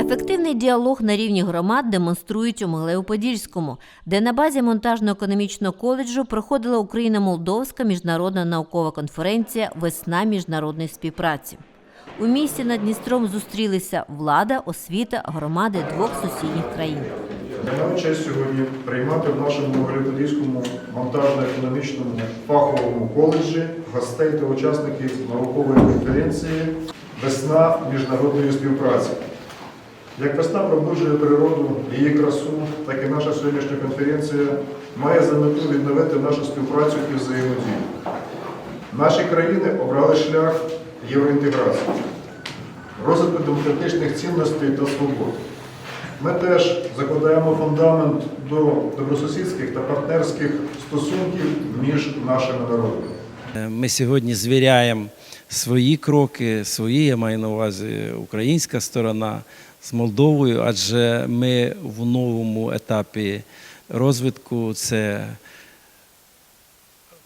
Ефективний діалог на рівні громад демонструють у Могилево-Подільському, де на базі монтажно-економічного коледжу проходила Україно-Молдовська міжнародна наукова конференція Весна міжнародної співпраці. У місті над Дністром зустрілися влада, освіта, громади двох сусідніх країн. Маю честь сьогодні приймати в нашому Могилів-Подільському монтажно-економічному фаховому коледжі гостей та учасників наукової конференції Весна міжнародної співпраці. Як весна пробуджує природу, її красу, так і наша сьогоднішня конференція має за мету відновити нашу співпрацю і взаємодію. Наші країни обрали шлях євроінтеграції, розвитку демократичних цінностей та свобод. Ми теж закладаємо фундамент до добросусідських та партнерських стосунків між нашими народами. Ми сьогодні звіряємо свої кроки, свої, я маю на увазі українська сторона з Молдовою, адже ми в новому етапі розвитку це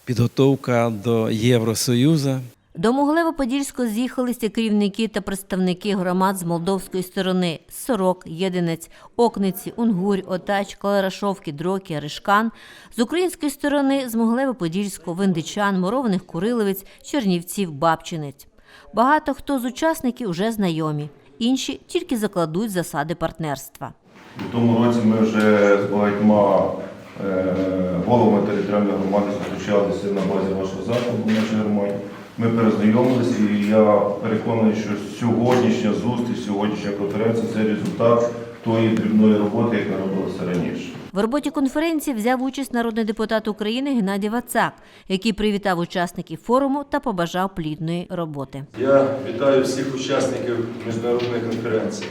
підготовка до Євросоюзу. До Могилево-Подільського з'їхалися керівники та представники громад з молдовської сторони Сорок, Єдинець, Окниці, Унгурь, Отач, Каларашовки, Дроки, Ришкан. З української сторони з Могилево-Подільського, Виндичан, Мурованих Куриловець, Чернівців, Бабчинець. Багато хто з учасників вже знайомі, інші тільки закладуть засади партнерства. У тому році ми вже з багатьма е, головами територіальної громади зустрічалися на базі вашого закладу в нашій. Ми перезнайомилися і я переконаний, що сьогоднішня зустріч, сьогоднішня конференція це результат тої дрібної роботи, яка робилася раніше. В роботі конференції взяв участь народний депутат України Геннадій Вацак, який привітав учасників форуму та побажав плідної роботи. Я вітаю всіх учасників міжнародної конференції.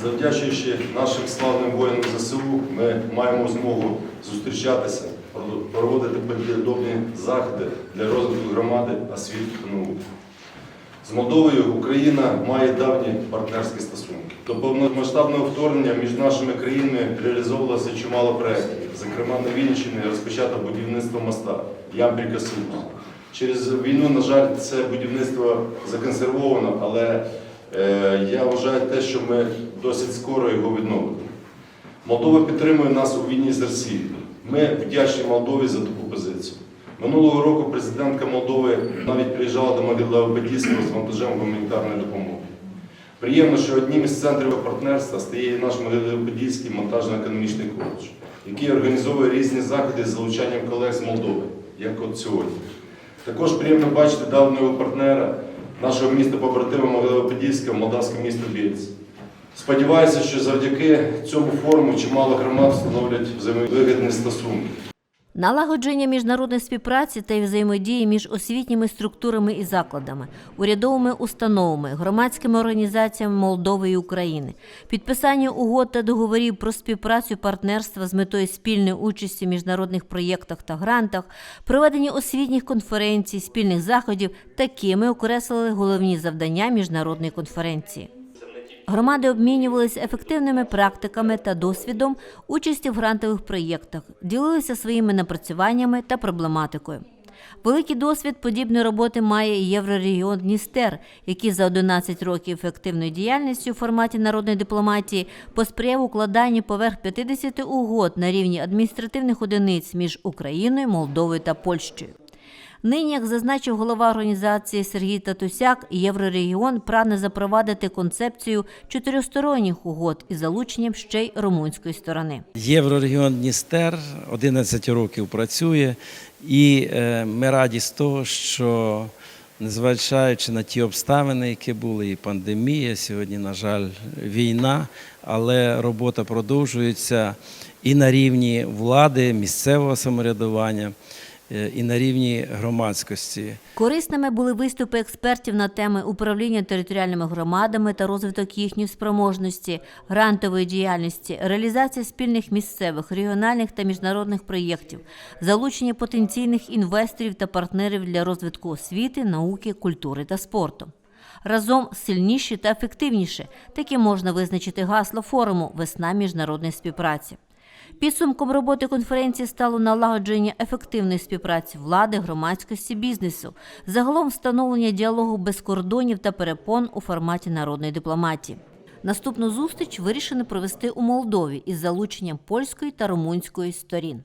Завдячуючи нашим славним воїнам ЗСУ, ми маємо змогу зустрічатися, проводити подібні заходи для розвитку громади, освіти та науки. З Молдовою Україна має давні партнерські стосунки. До повномасштабного вторгнення між нашими країнами реалізовувалося чимало проєктів. Зокрема, на Вінниччині розпочато будівництво моста Ямпілька Союз. Через війну, на жаль, це будівництво законсервовано, але я вважаю те, що ми досить скоро його відновимо. Молдова підтримує нас у війні з Росією. Ми вдячні Молдові за таку позицію. Минулого року президентка Молдови навіть приїжджала до Могилева-Подільського з вантажем гуманітарної допомоги. Приємно, що одним із центрів партнерства стає і наш Могилево-Подільський монтажно-економічний коледж, який організовує різні заходи з залучанням колег з Молдови, як от сьогодні. Також приємно бачити давнього партнера нашого міста побратима Могилево-Подільського, молдавське місто Більц. Сподіваюся, що завдяки цьому форуму чимало громад встановлять взаємовигідні стосунки. Налагодження міжнародної співпраці та взаємодії між освітніми структурами і закладами, урядовими установами, громадськими організаціями Молдови і України, підписання угод та договорів про співпрацю партнерства з метою спільної участі в міжнародних проєктах та грантах, проведення освітніх конференцій, спільних заходів такими окреслили головні завдання міжнародної конференції. Громади обмінювалися ефективними практиками та досвідом участі в грантових проєктах, ділилися своїми напрацюваннями та проблематикою. Великий досвід подібної роботи має Єврорегіон Дністер, який за 11 років ефективної діяльності у форматі народної дипломатії посприяв укладанню поверх 50 угод на рівні адміністративних одиниць між Україною, Молдовою та Польщею. Нині, як зазначив голова організації Сергій Татусяк, Єврорегіон прагне запровадити концепцію чотиристоронніх угод із залученням ще й румунської сторони. Єврорегіон Дністер 11 років працює, і е, ми раді з того, що незважаючи на ті обставини, які були, і пандемія, сьогодні, на жаль, війна, але робота продовжується і на рівні влади, місцевого самоврядування, і на рівні громадськості. Корисними були виступи експертів на теми управління територіальними громадами та розвиток їхньої спроможності, грантової діяльності, реалізація спільних місцевих, регіональних та міжнародних проєктів, залучення потенційних інвесторів та партнерів для розвитку освіти, науки, культури та спорту. Разом сильніші та ефективніші таки можна визначити гасло форуму Весна міжнародної співпраці. Підсумком роботи конференції стало налагодження ефективної співпраці влади, громадськості, бізнесу, загалом встановлення діалогу без кордонів та перепон у форматі народної дипломатії. Наступну зустріч вирішено провести у Молдові із залученням польської та румунської сторін.